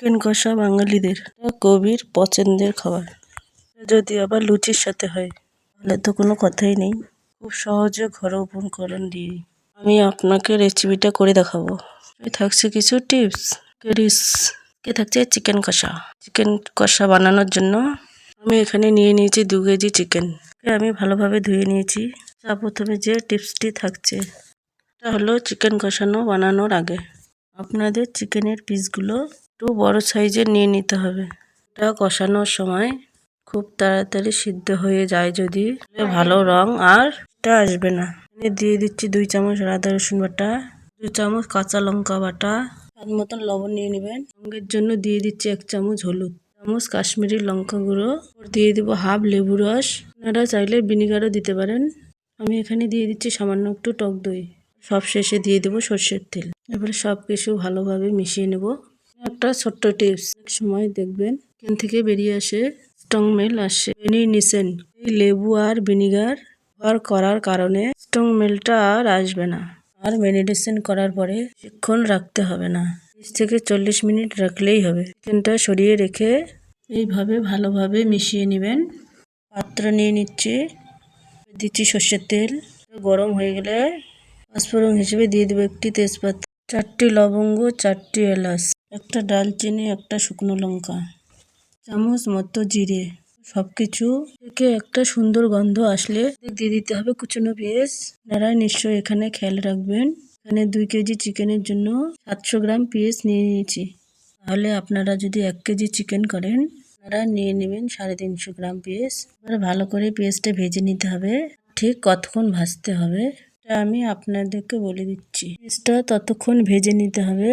Chicken কষা বাঙালিদের। গভীর পছন্দের খাবার। যদি আবার লুচির সাথে হয়, তাহলে তো কোনো কথাই নেই। খুব সহজে ঘরোয়া উপকরণ দিয়ে আমি আপনাকে রেসিপিটা করে দেখাবো। থাকছে কিছু টিপস। কে থাকছে চিকেন কষা। চিকেন কষা বানানোর জন্য আমি এখানে নিয়ে নিয়েছি দু কেজি চিকেন। আমি ভালোভাবে ধুয়ে নিয়েছি। তা প্রথমে যে টিপসটি থাকছে, এটা হলো চিকেন কষানো বানানোর আগে। আপনাদের চিকেনের পিসগুলো একটু বড় সাইজের নিয়ে নিতে হবে। এটা কষানোর সময় খুব তাড়াতাড়ি সিদ্ধ হয়ে যায় যদি। ভালো রং আর এটা আসবে না। দিয়ে দিচ্ছি দুই চামচ আদা রসুন বাটা দুই চামচ কাঁচা লঙ্কা বাটা। তার মতন লবণ নিয়ে নেবেন। রঙের জন্য দিয়ে দিচ্ছি এক চামচ হলুদ চামচ কাশ্মীরি লঙ্কা গুঁড়ো। দিয়ে দিব হাফ লেবু রস। আপনারা চাইলে ভিনিগারও দিতে পারেন। আমি এখানে দিয়ে দিচ্ছি সামান্য একটু টক দই। সব শেষে দিয়ে দেবো সর্ষের তেল। এবারে সব কিছু ভালোভাবে মিশিয়ে নেব। একটা ছোট্ট টিপস। এক সময় দেখবেন এখান থেকে বেরিয়ে আসে স্ট্রং মেল আসে। নিছেন এই লেবু আর ভিনিগার ব্যবহার করার কারণে স্ট্রং মেলটা আর আসবে না। আর মেডিটেশন করার পরে বেশিক্ষণ রাখতে হবে না। তিরিশ থেকে চল্লিশ মিনিট রাখলেই হবে। চিকেনটা সরিয়ে রেখে এইভাবে ভালোভাবে মিশিয়ে নেবেন। পাত্র নিয়ে নিচ্ছি। দিচ্ছি সর্ষের তেল। গরম হয়ে গেলে পাঁচফোড়ন হিসেবে দিয়ে দেবো একটি তেজপাতা। চারটি লবঙ্গ, চারটি এলাচ। একটা ডালচিনি, একটা শুকনো লঙ্কা, চামচ, মতো জিরে, সবকিছু থেকে একটা সুন্দর গন্ধ আসলে দিয়ে দিতে হবে কুচনো পেঁয়াজ। আপনারা নিশ্চয়ই এখানে খেয়াল রাখবেন, এখানে দুই কেজি চিকেনের জন্য সাতশো গ্রাম পেঁয়াজ নিয়ে নিয়েছি। তাহলে আপনারা যদি এক কেজি চিকেন করেন, আপনারা নিয়ে নেবেন সাড়ে তিনশো গ্রাম পেঁয়াজ। এবার ভালো করে পেঁয়াজটা ভেজে নিতে হবে, ঠিক কতক্ষণ ভাজতে হবে, এটা আমি আপনাদেরকে বলে দিচ্ছি। পেঁয়াজটা ততক্ষণ ভেজে নিতে হবে।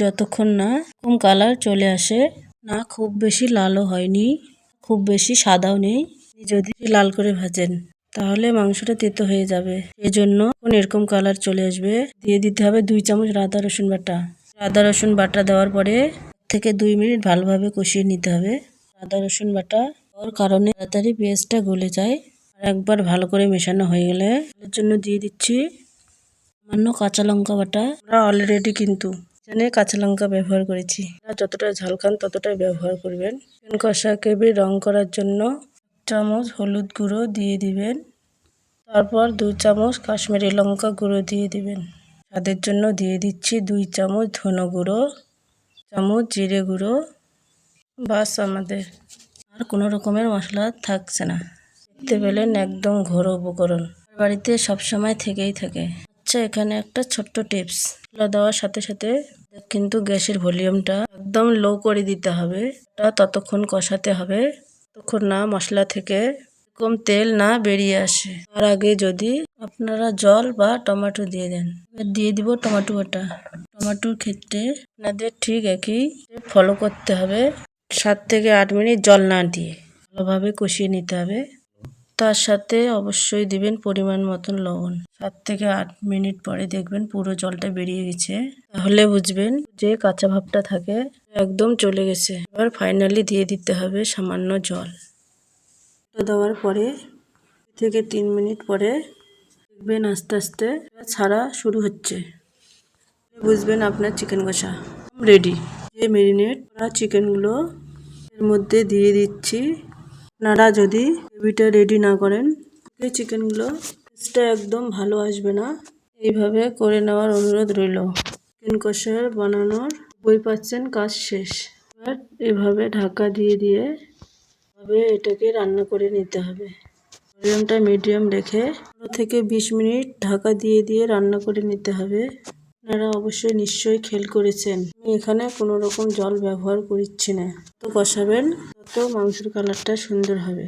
যতক্ষণ না কম কালার চলে আসে, না খুব বেশি লালও হয়নি, খুব বেশি সাদাও নেই। যদি লাল করে ভাজেন, তাহলে মাংসটা তেতো হয়ে যাবে। এজন্য এরকম কালার চলে আসবে, দিয়ে দিতে হবে দুই চামচ আদা রসুন বাটা। আদা রসুন বাটা দেওয়ার পরে থেকে দুই মিনিট ভালোভাবে কষিয়ে নিতে হবে। আদা রসুন বাটা দেওয়ার কারণে তাড়াতাড়ি পেঁয়াজটা গলে যায়। আর একবার ভালো করে মেশানো হয়ে গেলে, এর জন্য দিয়ে দিচ্ছি সামান্য কাঁচা লঙ্কা বাটা। অলরেডি কিন্তু এখানে কাঁচা লঙ্কা ব্যবহার করেছি। যতটা ঝাল খান ততটাই ব্যবহার করবেন। চিকেন কষা কেবি রং করার জন্য চামচ হলুদ গুঁড়ো দিয়ে দিবেন। তারপর দুই চামচ কাশ্মীরি লঙ্কা গুঁড়ো দিয়ে দিবেন। স্বাদের জন্য দিয়ে দিচ্ছি দুই চামচ ধনো গুঁড়ো, চামচ জিরে গুঁড়ো। বাস আমাদের। আর কোনো রকমের মশলা থাকছে না। দেখতে পেলেন একদম ঘরো উপকরণ। বাড়িতে সবসময় থেকেই থাকে। আচ্ছা এখানে একটা ছোট্ট টিপস। দেওয়ার সাথে সাথে কিন্তু গ্যাসের ভলিউমটা একদম লো করে দিতে হবে। ততক্ষণ কষাতে হবে। ততক্ষণ না মশলা থেকে কম তেল না বেরিয়ে আসে। তার আগে যদি আপনারা জল বা টমেটো দিয়ে দেন। দিয়ে দিব টমেটো বাটা। টমেটোর ক্ষেত্রে আপনাদের ঠিক একই ফলো করতে হবে। সাত থেকে আট মিনিট জল না দিয়ে ভালোভাবে কষিয়ে নিতে হবে। তার সাথে অবশ্যই দিবেন পরিমাণ মতন লবণ। সাত থেকে আট মিনিট পরে দেখবেন পুরো জলটা বেরিয়ে গেছে। তাহলে বুঝবেন যে কাঁচা ভাবটা থাকে, একদম চলে গেছে। এবার ফাইনালি দিয়ে দিতে হবে সামান্য জল। দেওয়ার পরে থেকে তিন মিনিট পরে দেখবেন আস্তে আস্তে ছাড়া শুরু হচ্ছে। বুঝবেন আপনার চিকেন কষা রেডি যে মেরিনেট করা চিকেনগুলো এর মধ্যে দিয়ে দিচ্ছি। আপনারা যদি গ্রেভিটা রেডি না করেন, এই চিকেনগুলো টেস্টটা একদম ভালো আসবে না। এইভাবে করে নেওয়ার অনুরোধ রইল। চিকেন কষার বানানোর বই পাচ্ছেন কাজ শেষ। এবার এভাবে ঢাকা দিয়ে দিয়ে এভাবে এটাকে রান্না করে নিতে হবে। ভলিউমটা মিডিয়াম রেখে থেকে বিশ মিনিট ঢাকা দিয়ে দিয়ে রান্না করে নিতে হবে। আপনারা অবশ্যই নিশ্চয়ই খেল করেছেন, আমি এখানে কোনো রকম জল ব্যবহার করছি না। তো কষাবেন, তত মাংসের কালারটা সুন্দর হবে।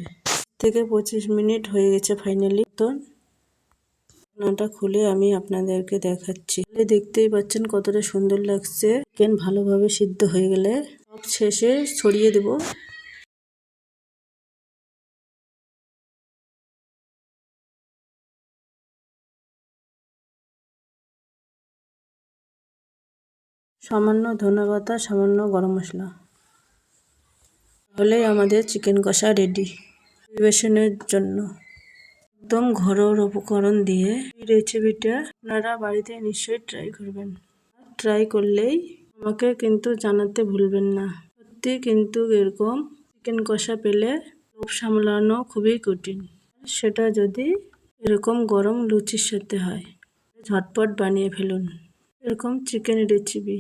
থেকে পঁচিশ মিনিট হয়ে গেছে ফাইনালি। তো ঢাকনাটা খুলে আমি আপনাদেরকে দেখাচ্ছি। দেখতেই পাচ্ছেন কতটা সুন্দর লাগছে। চিকেন ভালোভাবে সিদ্ধ হয়ে গেলে সব শেষে ছড়িয়ে দেব। সামান্য ধনেপাতা, সামান্য গরম মশলা। তাহলেই আমাদের চিকেন কষা রেডি পরিবেশনের জন্য। একদম ঘরোয়া উপকরণ দিয়ে এই রেসিপিটা আপনারা বাড়িতে নিশ্চয়ই ট্রাই করবেন। ট্রাই করলেই আমাকে কিন্তু জানাতে ভুলবেন না। সত্যি কিন্তু এরকম চিকেন কষা পেলে লোভ সামলানো খুবই কঠিন। সেটা যদি এরকম গরম লুচির সাথে হয়, ঝটপট বানিয়ে ফেলুন। এরকম চিকেন রেসিপি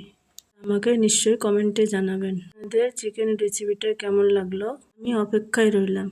আমাকে নিশ্চয়ই কমেন্টে জানাবেন। আমাদের চিকেন রেসিপিটা কেমন লাগল? আমি অপেক্ষায় রইলাম।